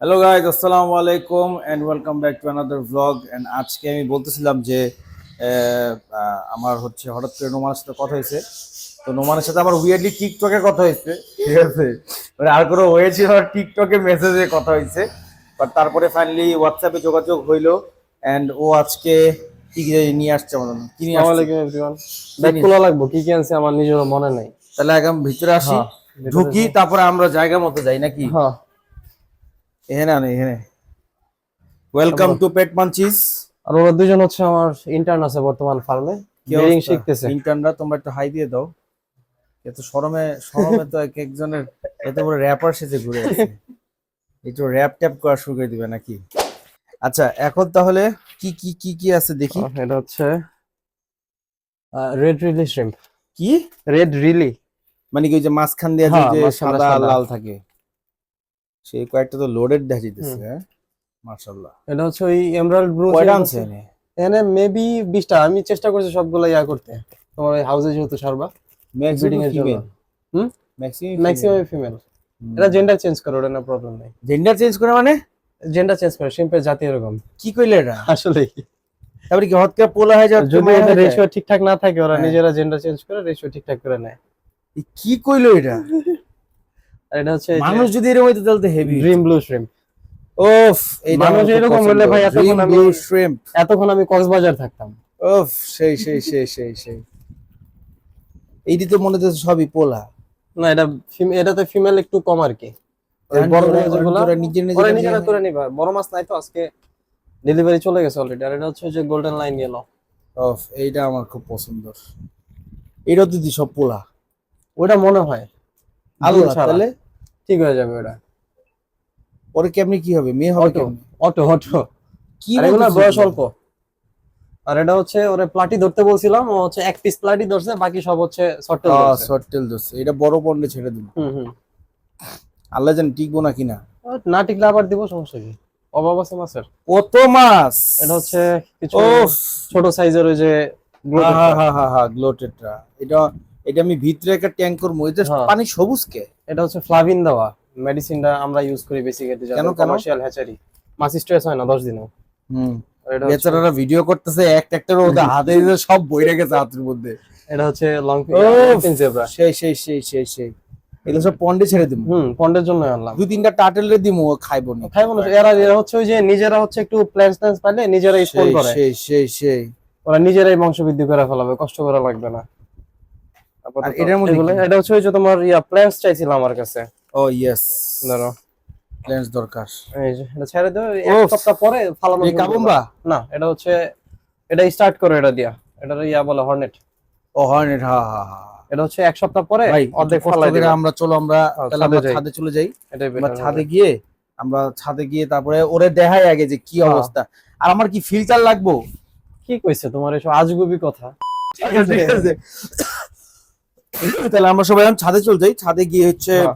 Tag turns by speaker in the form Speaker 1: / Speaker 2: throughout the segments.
Speaker 1: Hello guys আসসালামু আলাইকুম and welcome back to another blog and আজকে আমি বলতেছিলাম যে আমার হচ্ছে হঠাৎ করে নোমানের সাথে কথা হয়েছে তো নোমানের সাথে আমার উইয়ারলি টিকটকে কথা হয়েছে ঠিক আছে মানে আর কোনো ওয়ে ছিল টিকটকে মেসেজে কথা হয়েছে বাট তারপরে ফাইনালি হোয়াটসঅ্যাপে যোগাযোগ হইল অ্যান্ড ও আজকে কি কি
Speaker 2: নিয়ে আসছে আমাদের কি নিয়ে আসছে আলাইকুম এভরিওয়ান ব্যাগ খোলা লাগবো কি কি আনছে আমার নিজেরও মনে নাই
Speaker 1: তাহলে একদম ভিতরে আসি হ্যাঁ, ঢুকি তারপরে আমরা জায়গা মতো যাই নাকি হ্যাঁ এখানে আনে এখানে ওয়েলকাম টু পেট মানচিস
Speaker 2: আর ওরা দুজন হচ্ছে আমার ইন্টার্ন আছে বর্তমান ফার্মে ব্রিডিং শিখতেছে
Speaker 1: ইন্টার্নরা তোমরা একটু হাই দিয়ে দাও এত শরমে শরমে তো এক একজনের এত বড় র্যাপার সেজে ঘুরে আছে একটু র্যাপ ট্যাপ করা শুরু করে দিবে নাকি আচ্ছা এখন তাহলে কি কি কি কি আছে দেখি এটা হচ্ছে
Speaker 2: রেড রিলি শ্রিম্প কি রেড রিলি
Speaker 1: মানে কি ওই যে মাঝখান দিয়ে যে হ্যাঁ, সাদা লাল থাকে সেই কয়েকটা তো লোডেড দেখা হ্যাঁ? মাশাআল্লাহ
Speaker 2: এটা হচ্ছে ওই এমরাল্ড ব্রু কয়টা আছে এনে মেবি টা আমি চেষ্টা করছি সবগুলা ইয়া করতে তোমার ওই হাউসে যেহেতু সর্বা
Speaker 1: ম্যাক্স বিডিং এর জন্য
Speaker 2: হুম ম্যাক্সিমাম ম্যাক্সিমাম ফিমেল এটা জেন্ডার চেঞ্জ করে ওটা না প্রবলেম নাই
Speaker 1: জেন্ডার চেঞ্জ করে মানে
Speaker 2: জেন্ডার চেঞ্জ করে সিম্পল জাতি এরকম কি কইলে এটা আসলে তারপরে কি হতকে পোলা হয়ে যায় যদি এটা রেশিও ঠিকঠাক না থাকে ওরা হ্যাঁ। নিজেরা জেন্ডার চেঞ্জ করে রেশিও ঠিকঠাক করে নেয়
Speaker 1: কি কইলো এটা এটা হচ্ছে মানুষ যদি এরকম হইতো তাহলে হেভি
Speaker 2: ড্রিম ব্লু শ্রিম্প এই মানুষ এরকম হলে ভাই এতক্ষণ
Speaker 1: আমি শ্রিম্প
Speaker 2: এতক্ষণ আমি কক্সবাজার থাকতাম
Speaker 1: ওফ সেই সেই সেই সেই সেই এইটি তো মনে হচ্ছে সবই পোলা
Speaker 2: না এটা এটাতে ফিমেল একটু কম আর কি করে বড় মাছ নাই তো আজকে ডেলিভারি চলে গেছে অলরেডি আর এটা হচ্ছে যে গোল্ডেন লাইন
Speaker 1: এইটা আমার খুব পছন্দ সব পোলা
Speaker 2: ওটা মনে হয় আলো তাহলে ঠিক হয়ে যাবে ওটা
Speaker 1: পরে কেমনি কি হবে মেয়ে হবে
Speaker 2: অটো অটো কি রেগুলার বয়স অল্প আর এটা হচ্ছে ওরে প্লাটি ধরতে বলছিলাম ও হচ্ছে এক পিস প্লাটি ধরছে বাকি সব হচ্ছে সর্টেল
Speaker 1: ধরছে সর্টেল ধরছে এটা বড় পন্ডে ছেড়ে দিব হুম হুম আল্লাহ জান টিকবো না কিনা
Speaker 2: না টিকলে আবার দিব সমস্যা কি অভাব মাছের
Speaker 1: কত মাছ
Speaker 2: এটা হচ্ছে কিছু ছোট সাইজের ওই যে
Speaker 1: হ্যাঁ হ্যাঁ হ্যাঁ হ্যাঁ গ্লোটেডটা এটা এটা আমি ভিতরে একটা ট্যাঙ্ক করবো এটা হ্যাঁ। পানি সবুজ কে
Speaker 2: এটা হচ্ছে ফ্লাভিন দেওয়া মেডিসিনটা আমরা ইউজ করি বেশি বেসিক্যালি
Speaker 1: কেন কমার্শিয়াল হ্যাচারি
Speaker 2: মাছ স্ট্রেস হয় না 10 দিনে
Speaker 1: হুম বেচারারা ভিডিও করতেছে এক ট্রাক্টর ওদের হাতে সব বইরে গেছে হাতের মধ্যে
Speaker 2: এটা হচ্ছে লং
Speaker 1: পিন জেব্রা সেই সেই সেই সেই সেই এগুলো সব পন্ডে ছেড়ে দিমু
Speaker 2: হুম পন্ডের জন্য আনলাম
Speaker 1: দুই তিনটা টার্টেল রে দিমু খাইবো না
Speaker 2: খাইবো না এরা এরা হচ্ছে ওই যে নিজেরা হচ্ছে একটু প্ল্যান্টস ট্যান্স পাইলে নিজেরাই
Speaker 1: ফোন করে সেই সেই সেই
Speaker 2: ওরা নিজেরাই বংশবৃদ্ধি করে ফেলাবে কষ্ট করা লাগবে না এটা আমার স্টার্ট এটা হর্নেট ও হচ্ছে এক সপ্তাহ পরে
Speaker 1: আমরা চলো আমরা হ্যাঁ, ছাদে চলে যাই ছাদে গিয়ে আমরা ছাদে গিয়ে তারপরে ওরে দেখাই আগে যে কি হ্যাঁ। অবস্থা আর আমার কি ফিল্টার লাগবো
Speaker 2: কি কইছে তোমার এসব আজগুবি কথা ঠিক আছে
Speaker 1: তাহলে আমরা সবাই ছাদে চলে যাই ছাদে গিয়ে হচ্ছে হ্যাঁ।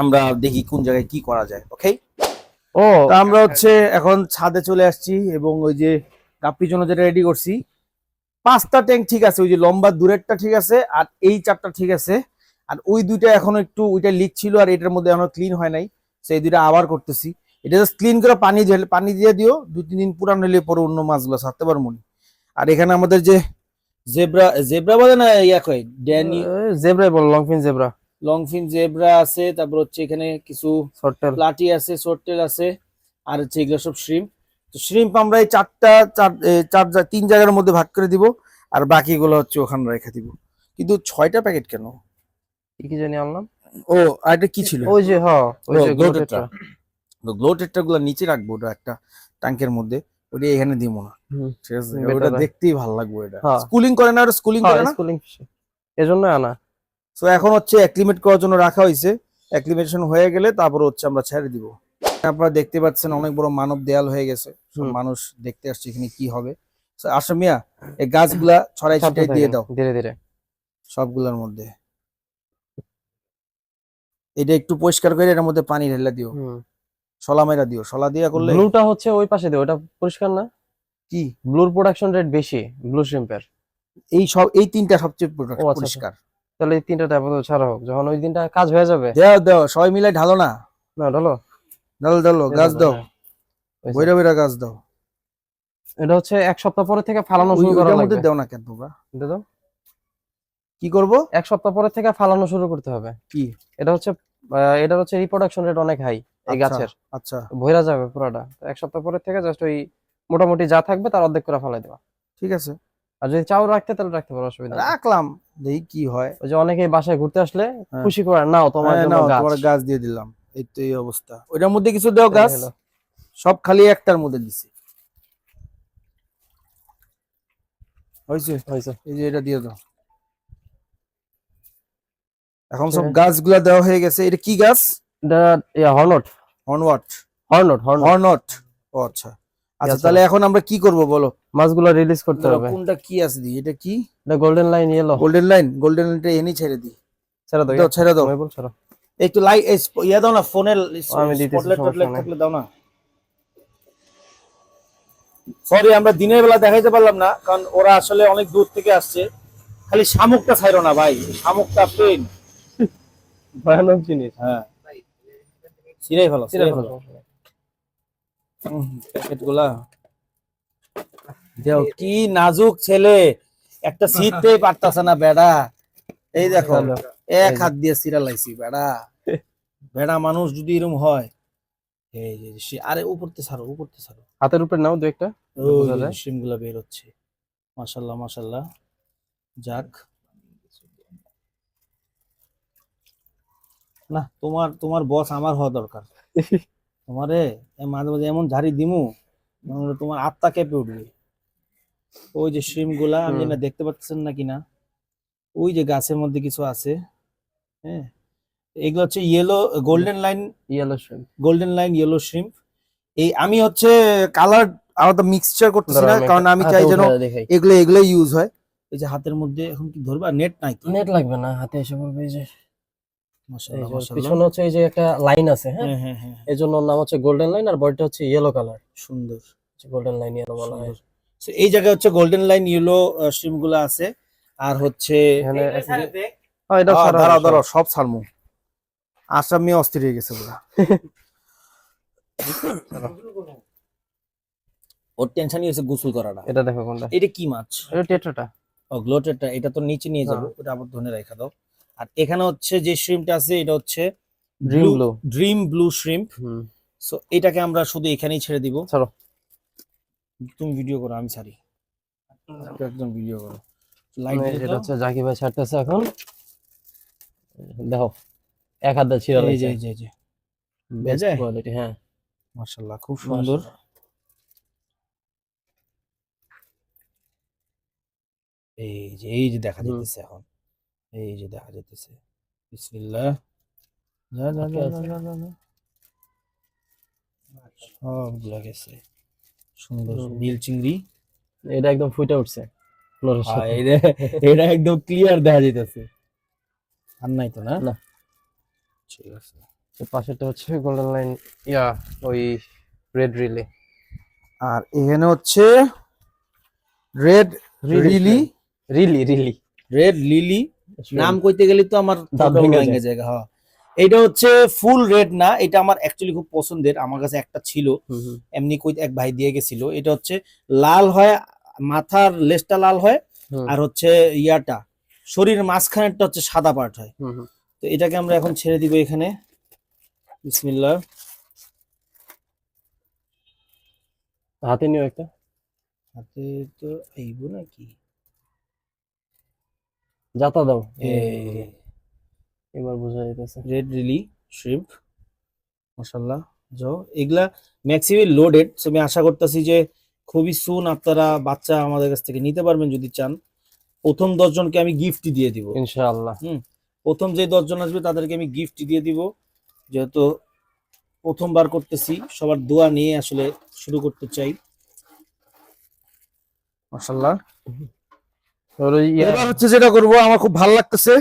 Speaker 1: আমরা দেখি কোন জায়গায় কি করা যায় ওকে ও আমরা হচ্ছে এখন ছাদে চলে আসছি এবং ওই যে গাপ্পির জন্য যেটা রেডি করছি পাঁচটা ট্যাঙ্ক ঠিক আছে ওই যে লম্বা দূরেরটা ঠিক আছে আর এই চারটা ঠিক আছে আর ওই দুইটা এখন একটু ওইটা লিক ছিল আর এটার মধ্যে এখনো ক্লিন হয় নাই সেই দুইটা আবার করতেছি এটা জাস্ট ক্লিন করে পানি দিয়ে পানি দিয়ে দিও দু তিন দিন পুরান হলে পরে অন্য মাছগুলো ছাড়তে পারবো আর এখানে আমাদের যে জেব্রা জেব্রা বলে না ইয়া কয় ড্যানি
Speaker 2: জেব্রাই বল long fin zebra
Speaker 1: long fin zebra আছে তারপর হচ্ছে এখানে কিছু সর্টেল প্লাটি আছে সর্টেল আছে আর হচ্ছে এগুলো সব শ্রিম্প তো শ্রিম্প আমরা এই চারটা চার চার তিন জায়গার মধ্যে ভাগ করে দিব আর বাকিগুলো হচ্ছে ওখানে রেখে দিব কিন্তু ছয়টা প্যাকেট কেন কি জানি আনলাম ও আর এটা কি ছিল ওই যে হ্যাঁ ওই যে গ্লোটেটটা গ্লোটেটটা গুলো নিচে রাখবো ওটা একটা ট্যাঙ্কের মধ্যে ওটা এখানে দিব না ঠিক আছে ওটা দেখতেই ভালো লাগবে এটা স্কুলিং হ্যাঁ। করে না আর স্কুলিং হ্যাঁ, করে না স্কুলিং এজন্য আনা সো এখন হচ্ছে অ্যাক্লিমেট করার জন্য রাখা হয়েছে অ্যাক্লিমেশন হয়ে গেলে তারপর হচ্ছে আমরা ছেড়ে দিব আপনারা দেখতে পাচ্ছেন অনেক বড় মানব দেয়াল হয়ে গেছে মানুষ দেখতে আসছে এখানে কি হবে আসামিয়া এই গাছগুলা ছড়াই ছড়াই দিয়ে দাও ধীরে ধীরে সবগুলোর মধ্যে এটা একটু পরিষ্কার করে এটার মধ্যে পানি ঢেলে দিও শলা মাইরা দিও শলা দিয়া করলে ব্লুটা
Speaker 2: হচ্ছে ওই পাশে দিও ওটা পরিষ্কার না কি ব্লুর প্রোডাকশন রেট বেশি ব্লু শ্রিম্পের
Speaker 1: এই সব এই তিনটা সবচেয়ে আচ্ছা, আচ্ছা। পরিষ্কার
Speaker 2: তাহলে এই তিনটা আপাতত ছাড়া হোক যখন ওই দিনটা কাজ হয়ে যাবে
Speaker 1: দাও দাও সবাই মিলে ঢালো না না ঢালো ঢালো ঢালো গাছ দাও হ্যাঁ। বইরা বইরা গাছ দাও
Speaker 2: এটা হচ্ছে এক সপ্তাহ পরে থেকে ফালানো শুরু
Speaker 1: করা লাগবে দাও না কেন তোমরা দাও কি করব
Speaker 2: এক সপ্তাহ পরে থেকে ফালানো শুরু করতে হবে কি এটা হচ্ছে এটা হচ্ছে রিপ্রোডাকশন রেট অনেক হাই এই আচ্ছা, গাছের আচ্ছা যাবে এক সপ্তাহ পরে থেকে জাস্ট ওই মোটামুটি যা থাকবে তার অর্ধেক করে ফেলাই দেওয়া ঠিক আছে আর যদি চাও রাখতে তাহলে রাখতে পারো
Speaker 1: অসুবিধা রাখলাম দেখি কি হয়
Speaker 2: ওই যে অনেকে বাসায় ঘুরতে আসলে হ্যাঁ। খুশি করে নাও তোমার
Speaker 1: হ্যাঁ, গাছ দিয়ে দিলাম এই তো এই অবস্থা ওইটার মধ্যে কিছু দেও গাছ সব খালি একটার মধ্যে দিছি হয়েছে হয়েছে এই যে এটা দিয়ে দাও এখন সব হ্যাঁ। গাছগুলা দেওয়া হয়ে গেছে এটা কি গাছ এটা হর্নওয়াট হর্নট হর্নট ও আচ্ছা আচ্ছা তাহলে এখন আমরা কি করব বলো
Speaker 2: মাছগুলো রিলিজ করতে হবে
Speaker 1: কোনটা কি আছে দি এটা কি
Speaker 2: না golden line yellow
Speaker 1: golden line golden লাইনটা এনি ছেড়ে দি ছেড়ে দাও ছেড়ে দাও বল ছেড়ে একটু লাইট ইয়া দাও না ফোনের
Speaker 2: স্পটলাইট থাকলে দাও না
Speaker 1: সরি আমরা দিনের বেলা দেখাইতে পারলাম না কারণ ওরা আসলে অনেক দূর থেকে আসছে খালি শামুকটা ছাইরো না ভাই শামুকটা পেন
Speaker 2: ভয়ানক জিনিস হ্যাঁ
Speaker 1: সিরাই ভালো সিরাই ভালো প্যাকেট গুলা দেখো কি নাজুক ছেলে একটা ছিঁড়তেই পারতাছ না বেড়া এই হ্যাঁ, দেখো এক হাত দিয়ে সিরা লাইছি বেড়া বেড়া মানুষ যদি এরকম হয় আরে উপরতে ছাড়ো উপরতে ছাড়ো
Speaker 2: হাতের উপরে নাও দু একটা
Speaker 1: সিমগুলা বের হচ্ছে মাশাল্লাহ মাশাল্লাহ যাক না তোমার তোমার বস আমার হওয়া দরকার তোমারে মাঝে মাঝে এমন ঝাড়ি দিমু তোমার আত্মা কেঁপে উঠবে ওই যে শ্রিম গুলা আপনি না দেখতে পাচ্ছেন না কিনা ওই যে গাছের মধ্যে কিছু আছে হ্যাঁ এগুলো হচ্ছে yellow golden line yellow shrimp golden line yellow shrimp এই আমি হচ্ছে কালার আলাদা মিক্সচার করতেছি না কারণ আমি চাই যেন এগুলো এগুলো ইউজ হয় এই যে হাতের মধ্যে এখন কি ধরবা নেট নাই
Speaker 2: নেট লাগবে না হাতে এসে বলবে যে পিছনে হচ্ছে এই যে একটা লাইন আছে হ্যাঁ, হ্যাঁ, হ্যাঁ, হ্যাঁ এই জন্য নাম হচ্ছে গোল্ডেন লাইন আর হচ্ছে ইয়েলো কালার সুন্দর গোল্ডেন লাইন
Speaker 1: এই জায়গায় হচ্ছে গোল্ডেন লাইন ইয়েলো গুলো আছে আর হচ্ছে গেছে ওর টেনশনই গোসল করাটা এটা দেখো কোনটা এটা কি মাছ
Speaker 2: এটা
Speaker 1: এটা তো নিচে নিয়ে যাবো আবার ধনে রেখা দাও আর এখানে হচ্ছে যে শ্রিমটা আছে এটা হচ্ছে dream blue dream blue shrimp so এটাকে আমরা শুধু এখানেই ছেড়ে দিব চলো তুমি ভিডিও করো আমি ছাড়ি একদম ভিডিও করো লাইট এটা হচ্ছে জাকি ভাই ছাড়তেছে এখন দেখো এক হাত দা ছিড়া লাগছে জি যে জি বেজে কোয়ালিটি হ্যাঁ মাশাআল্লাহ খুব সুন্দর এই যে এই যে দেখা যাচ্ছে এখন এই যে দেখা যেতেছে বিসমিল্লাহ না না না না যা যা সবগুলা গেছে সুন্দর নীল চিংড়ি
Speaker 2: এটা একদম ফুটে উঠছে
Speaker 1: ফ্লোরের এটা একদম ক্লিয়ার দেখা যাইতেছে আর নাই তো না না
Speaker 2: ঠিক আছে পাশেটা হচ্ছে গোল্ডেন লাইন ইয়া ওই রেড রিলে
Speaker 1: আর এখানে হচ্ছে red Rili Rili Rili red lily নাম কইতে গেলে তো আমার ভেঙে যায় হ্যাঁ এটা হচ্ছে ফুল রেড না এটা আমার অ্যাকচুয়ালি খুব পছন্দের আমার কাছে একটা ছিল এমনি কই এক ভাই দিয়ে গেছিল এটা হচ্ছে লাল হয় মাথার লেজটা লাল হয় আর হচ্ছে ইয়াটা শরীরের মাঝখানেরটা হচ্ছে সাদা পার্ট হয় তো এটাকে আমরা এখন ছেড়ে দিব এখানে বিসমিল্লাহ হাতে নিও একটা হাতে তো এইব নাকি যাতা দাও এবার বোঝা যাইতেছে রেড রিলি শ্রিম্প মাশাল্লাহ যাও এগুলা ম্যাক্সিমি লোডেড সো আমি আশা করতেছি যে খুবই সুন আপনারা বাচ্চা আমাদের কাছ থেকে নিতে পারবেন যদি চান প্রথম দশজনকে আমি গিফট দিয়ে দিব
Speaker 2: ইনশাআল্লাহ হুম
Speaker 1: প্রথম যে দশজন আসবে তাদেরকে আমি গিফট দিয়ে দিব যেহেতু প্রথমবার করতেছি সবার দোয়া নিয়ে আসলে শুরু করতে চাই মশাল্লাহ এবার হচ্ছে যেটা করব আমার খুব ভালো লাগতেছে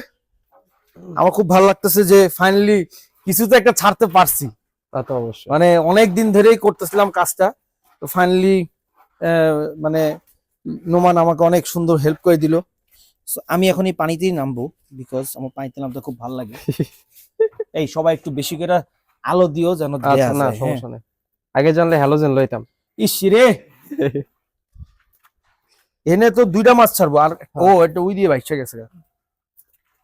Speaker 1: আমার খুব ভালো লাগতেছে যে ফাইনালি কিছু তো একটা ছাড়তে পারছি তা তো অবশ্যই মানে অনেক দিন ধরেই করতেছিলাম কাজটা তো ফাইনালি মানে নোমান আমাকে অনেক সুন্দর হেল্প করে দিল আমি এখন এই পানিতেই নামবো বিকজ আমার পানিতে নামতে খুব ভালো লাগে এই সবাই একটু বেশি করে আলো দিও যেন
Speaker 2: আচ্ছা, হ্যাঁ। আগে জানলে হ্যালোজেন লইতাম
Speaker 1: ইস রে এনে তো দুইটা মাছ ছাড়বো আর হ্যাঁ। ও এটা ওই দিয়ে বাইশে গেছে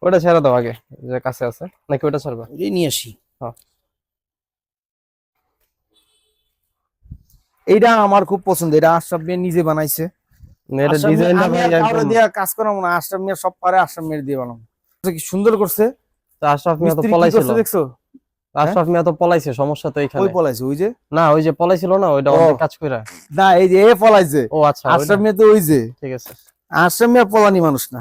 Speaker 2: ওটা ছাড়া দাও আগে যে কাছে আছে নাকি ওটা ছাড়বা
Speaker 1: নিয়ে আসি হ্যাঁ। এইটা আমার খুব পছন্দ এটা আশরাফ মিয়া নিজে বানাইছে এটা ডিজাইনটা ভাই একদম দিয়া কাজ করাম না আশরাফ মিয়া সব পারে আশরাফ মিয়া দিয়ে বানাবো কি সুন্দর করছে
Speaker 2: তো আশরাফ মিয়া তো পলাইছিল দেখছো আচ্ছা। আশরাফ মিয়া তো পলাইছে সমস্যা তো এখানে ওই পলাইছে ওই যে না ওই যে পলাইছিল না ওইটা অনেক কাজ কইরা
Speaker 1: না এই যে এ পলাইছে ও আচ্ছা আশরাফ মিয়া তো ওই যে ঠিক আছে আশরাফ মিয়া পলানি মানুষ না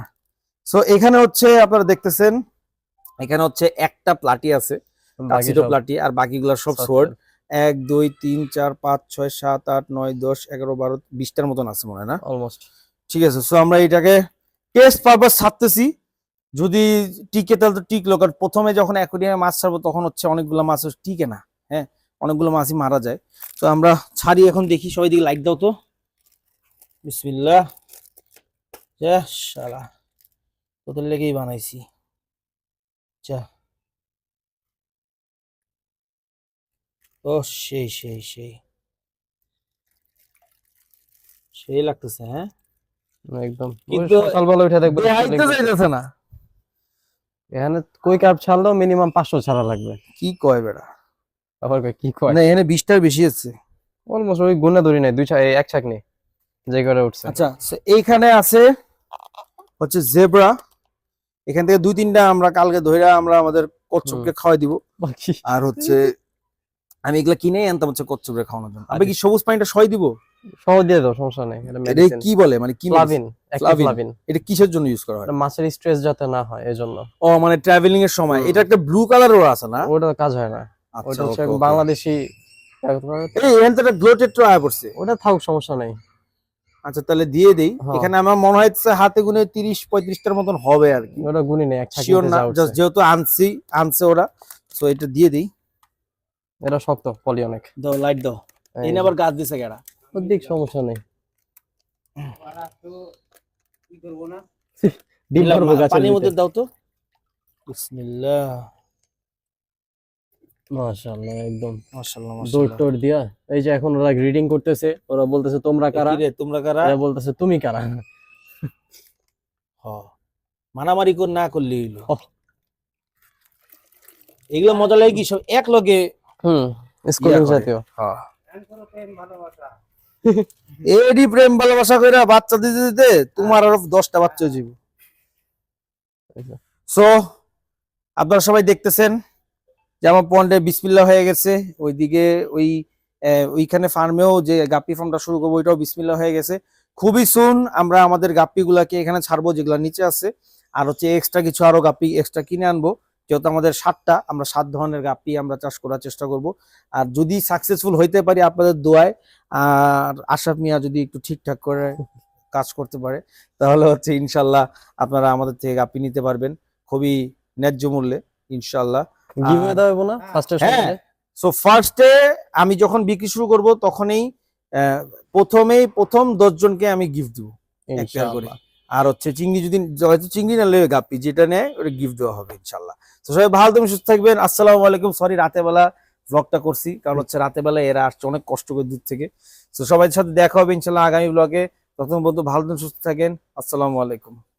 Speaker 1: সো এখানে হচ্ছে আপনারা দেখতেছেন এখানে হচ্ছে একটা প্লাটি আছে কাসিটো প্লাটি আর বাকিগুলো সব সোর্ড এক দুই তিন চার পাঁচ ছয় সাত আট নয় দশ এগারো বারো বিশটার মতন আছে মনে হয় না অলমোস্ট ঠিক আছে সো আমরা এটাকে টেস্ট পারপাস ছাড়তেছি যদি টিকে তাহলে তো টিকলো কারণ প্রথমে যখন অ্যাকোরিয়ামে মাছ ছাড়বো তখন হচ্ছে অনেকগুলো মাছ টিকে না হ্যাঁ অনেকগুলো মাছই মারা যায় তো আমরা ছাড়ি এখন দেখি সবাই দিকে লাইক দাও তো বিসমিল্লা তোদের লেগেই বানাইছি যা ও সেই সেই সেই সেই লাগতেছে হ্যাঁ একদম সকালবেলা না
Speaker 2: এখানে কই কার্প ছাড়লেও মিনিমাম পাঁচশো ছাড়া লাগবে
Speaker 1: কি কয় বেড়া আবার কয় কি কয় না এখানে বিশটার বেশি আছে
Speaker 2: অলমোস্ট ওই গুণা ধরি নাই দুই এক ছাক নেই যে করে উঠছে
Speaker 1: আচ্ছা এইখানে আছে হচ্ছে জেব্রা এখান থেকে দুই তিনটা আমরা কালকে ধইরা আমরা আমাদের কচ্ছপকে খাওয়াই দিব বাকি আর হচ্ছে আমি এগুলা কিনে আনতাম হচ্ছে কচ্ছপকে খাওয়ানোর জন্য আপনি কি সবুজ পানিটা সয় দিব
Speaker 2: দিয়ে দাও সমস্যা এটা
Speaker 1: এটা কি বলে মানে কি ফ্লাভিন ফ্লাভিন এটা কিসের জন্য ইউজ করা হয়
Speaker 2: স্ট্রেস যাতে না হয় এজন্য
Speaker 1: ও মানে ট্রাভেলিং এর সময় এটা একটা ব্লু কালারও আছে না
Speaker 2: ওটা কাজ হয় না আচ্ছা, ওটা হচ্ছে বাংলাদেশি
Speaker 1: এই এন্টারটা গ্লোটেড
Speaker 2: ওটা থাক সমস্যা নাই
Speaker 1: আচ্ছা তাহলে দিয়ে দেই হ্যাঁ। এখানে আমার মনে হয় হাতে গুনে তিরিশ পঁয়ত্রিশটার মতন হবে আর
Speaker 2: কি ওটা গুনে নেই
Speaker 1: শিওর না জাস্ট যেহেতু আনছি আনছে ওরা সো এটা দিয়ে দেই
Speaker 2: এটা শক্ত পলি অনেক
Speaker 1: দাও লাইট দাও এই আবার গাছ দিছে গেড়া
Speaker 2: ওদিক সমস্যা কারা
Speaker 1: হ মারামারি না করলে এগুলো মজা লাগে কি সব এক লগে হম জাতীয় এডি প্রেম ভালোবাসা কইরা বাচ্চা দিতে দিতে তোমার আরো দশটা বাচ্চা জীব সো আপনারা সবাই দেখতেছেন যে আমার পন্ডে বিসমিল্লা হয়ে গেছে ওইদিকে ওই ওইখানে ফার্মেও যে গাপি ফার্মটা শুরু করবো ওইটাও বিসমিল্লা হয়ে গেছে খুবই সুন আমরা আমাদের গাপিগুলাকে এখানে ছাড়বো যেগুলো নিচে আছে আর হচ্ছে এক্সট্রা কিছু আরো গাপি এক্সট্রা কিনে আনবো যেহেতু আমাদের সাতটা আমরা সাত ধরনের গাপি আমরা চাষ করার চেষ্টা করব আর যদি সাকসেসফুল হইতে পারি আপনাদের দোয়ায় আর আশাফ মিয়া যদি একটু ঠিকঠাক করে কাজ করতে পারে তাহলে হচ্ছে ইনশাল্লাহ আপনারা আমাদের থেকে গাপি নিতে পারবেন খুবই ন্যায্য মূল্যে ইনশাল্লাহ সো ফার্স্টে হ্যাঁ, আমি যখন বিক্রি শুরু করব তখনই প্রথমেই প্রথম দশজনকে আমি গিফট দিব করে আর হচ্ছে চিংড়ি যদি হয়তো চিংড়ি না লেবে গাপ্পি যেটা নেয় ওটা গিফট দেওয়া হবে ইনশাল্লাহ তো সবাই ভালো তুমি সুস্থ থাকবেন আসসালামু আলাইকুম সরি রাতেবেলা ব্লগটা করছি কারণ হচ্ছে রাতেবেলায় এরা আসছে অনেক কষ্ট করে দূর থেকে তো সবাই সাথে দেখা হবে ইনশাল্লাহ আগামী ব্লগে তখন বন্ধু ভালো তুমি সুস্থ থাকেন আসসালামু আলাইকুম